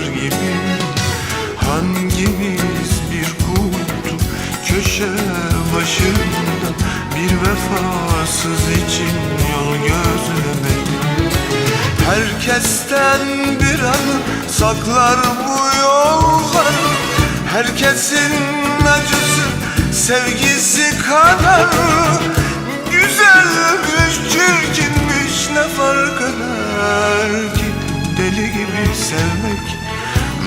çılgınlar gibi Hangimiz bir kutu köşe başında Bir vefasız için yol gözlemedi Herkesten bir anı saklar bu yollar. Herkesin acısı sevgisi kadar. Güzelmiş çirkinmiş ne fark eder ki? Deli gibi sevmek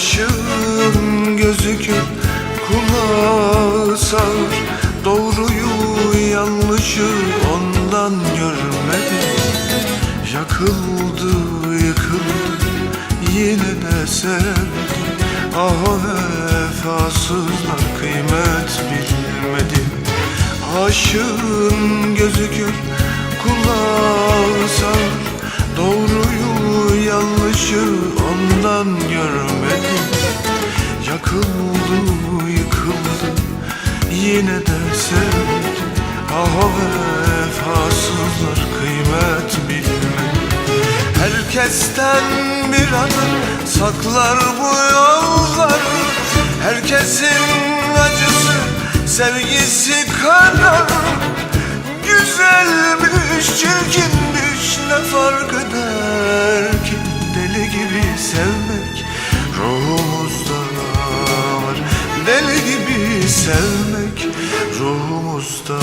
Aşığın gözü kör, kulağı sağır Doğruyu yanlışı ondan görmedi Yakıldı yıkıldı yine de sevdi Ah o vefasızlar kıymet bilmedi Aşığın gözü kör, kulağı sağır Doğruyu yanlışı ondan görmedi Yakıldı yıkıldı. Yine de sevdi Ah o vefasızlar kıymet bilmedi. Herkesten bir anı saklar bu yollar Herkesin acısı sevgisi kadar Güzelmiş çirkinmiş ne fark eder ki? Deli gibi sevmek ruhumuzda.